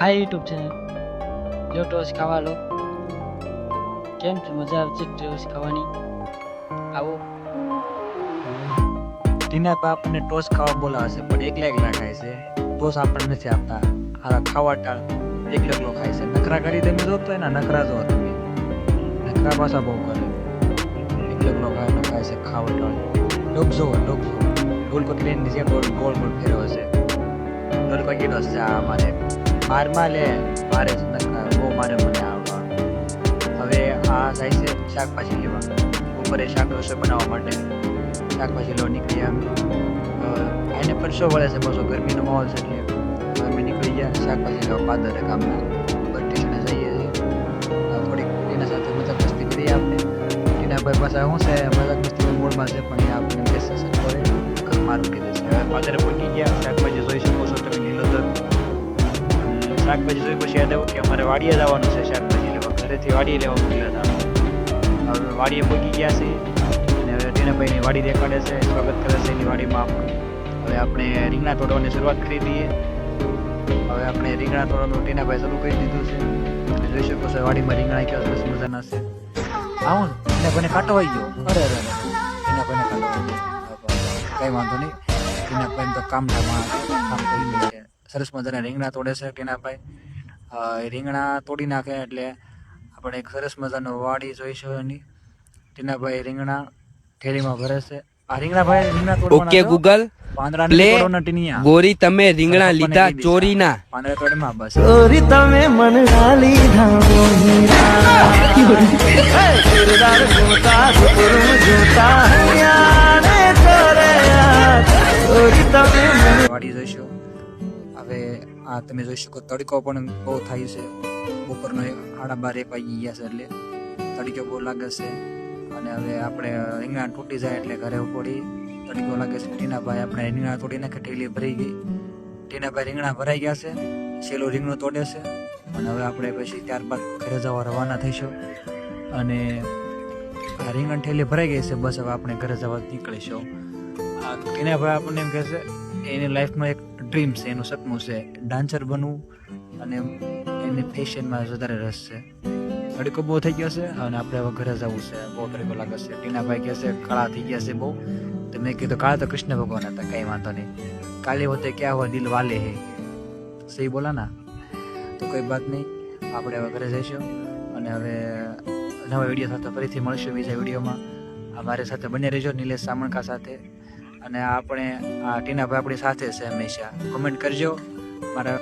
હાય YouTube channel જો toast ખાવા લો. કેમ છે? મજા આવશે ટોસ ખાવાની. આવો. ટીના તો આપણને ટોસ ખાવા બોલાવે છે, પણ એકલા એકલા ખાય છે. ટોસ આપણને નથી આપતા. હારા ખાવા ટાળ. એકલો એકલો ખાય છે. નખરા કરી તમે જોતો એના નખરા જો તમે. નખરા પાછા બહુ કરે. એકલો એકલો ખાય તો ખાય છે, ખાવા ટાળ. ડોગ જોવો ડોગ જોવો ડોલ પકડી નીચે ગોળ ગોળ ગોળ ફેરવે છે. ડોલ પકડીનો છે, આ મારે. મારમાં લે મારે છે બહુ મારે મને આવવા હવે આ જાય છે શાકભાજી લેવા. બપોરે શાક રસોઈ બનાવવા માટે. શાકભાજી લો નીકળી આમ એને પરસો વળે છે બસો ગરમીનો માહોલ છે એટલે અમે નીકળી ગયા. શાકભાજી લેવા પાદરે ગામના. બસ સ્ટેશને જઈએ છીએ. થોડીક એના સાથે મજાક મસ્તી કરીએ આપણે. ટીનાભાઈ પાસે શું છે? મજાક મસ્તી મૂળમાં છે, પણ એ આપણે બેસે છે મારું કીધું છે. પાદરે પહોંચી ગયા શાકભાજી જોઈ પછી યાદ આવ્યું કે અમારે વાડીએ જવાનું છે શાકભાજી લેવા. ઘરેથી વાડીએ લેવા મોકલ્યા હતા. હવે વાડીએ પહોંચી ગયા છે અને હવે ટીનાભાઈની વાડી દેખાડે છે, સ્વાગત કરે છે એની વાડીમાં. આપણું હવે આપણે રીંગણા તોડવાની શરૂઆત કરી દઈએ. હવે આપણે રીંગણા તોડવાનું ટીનાભાઈ શરૂ કરી દીધું છે. જોઈ શકો છો વાડીમાં રીંગણા કેવા સરસ મજાના છે. આવો ને ભાઈને કાંટો આવી ગયો. અરે અરે એના ટીનાભાઈને કાંટો આવી ગયો. કંઈ વાંધો નહીં. ટીનાભાઈ તો કામ ના કામ લે છે. સરસ મજાના રીંગણા તોડે છે ટીનાભાઈ રીંગણા તોડી નાખે એટલે આપણે એક સરસ મજાનો વાડી જોઈશું એની. ટીનાભાઈ રીંગણા થેલીમાં ભરે છે. આ રીંગણા ભાઈ રીંગણા તોડવાના ઓકે ગૂગલ પ્લે ગોરી તમે રીંગણા લીધા ચોરીના. પાંદડા તોડમાં બસ. તમે મનડા લીધા મન વાડી જોઈશું હવે આ તમે જોઈ શકો, તડકો પણ બહુ થાય છે. બપોરનો સાડા બાર એક વાગી ગયા છે એટલે તડકો બહુ લાગે છે. અને હવે આપણે રીંગણા તૂટી જાય એટલે ઘરે પડી તડકો લાગે છે. ટીનાભાઈ આપણે રીંગણા તોડી નાખે ઠેલી ભરાઈ ગઈ. ટીનાભાઈ રીંગણા ભરાઈ ગયા છે, છેલ્લું રીંગણું તોડે છે. અને હવે આપણે પછી ત્યારબાદ ઘરે જવા રવાના થઈશું. અને આ રીંગણ ઠેલી ભરાઈ ગઈ છે, બસ હવે આપણે ઘરે જવા નીકળીશું. આ ટીનાભાઈ આપણને એમ કહે છે, એની લાઈફમાં એક ડ્રીમ છે, એનું સપનું છે. ડાન્સર બનવું અને એને ફેશનમાં વધારે રસ છે. તડકો બહુ થઈ ગયો છે અને આપણે હવે ઘરે જવું છે. બહુ તડકો લાગે છે. ટીનાભાઈ કહે છે, કાળા થઈ ગયા છે બહુ. તો મેં કીધું, કાળા તો કૃષ્ણ ભગવાન હતા, કંઈ વાંધો નહીં. કાલે હોતે ક્યાં હોય, દિલ વાલે હે. સહી બોલા ના. તો કોઈ વાત નહીં. આપણે હવે ઘરે જઈશું અને હવે નવા વીડિયો સાથે ફરીથી મળશું બીજા વિડીયોમાં. અમારી સાથે બને રહેજો નિલેશ સામણકા સાથે. અને આપણે આ ટીનાભાઈ આપણી સાથે છે હંમેશા. કોમેન્ટ કરજો. મારા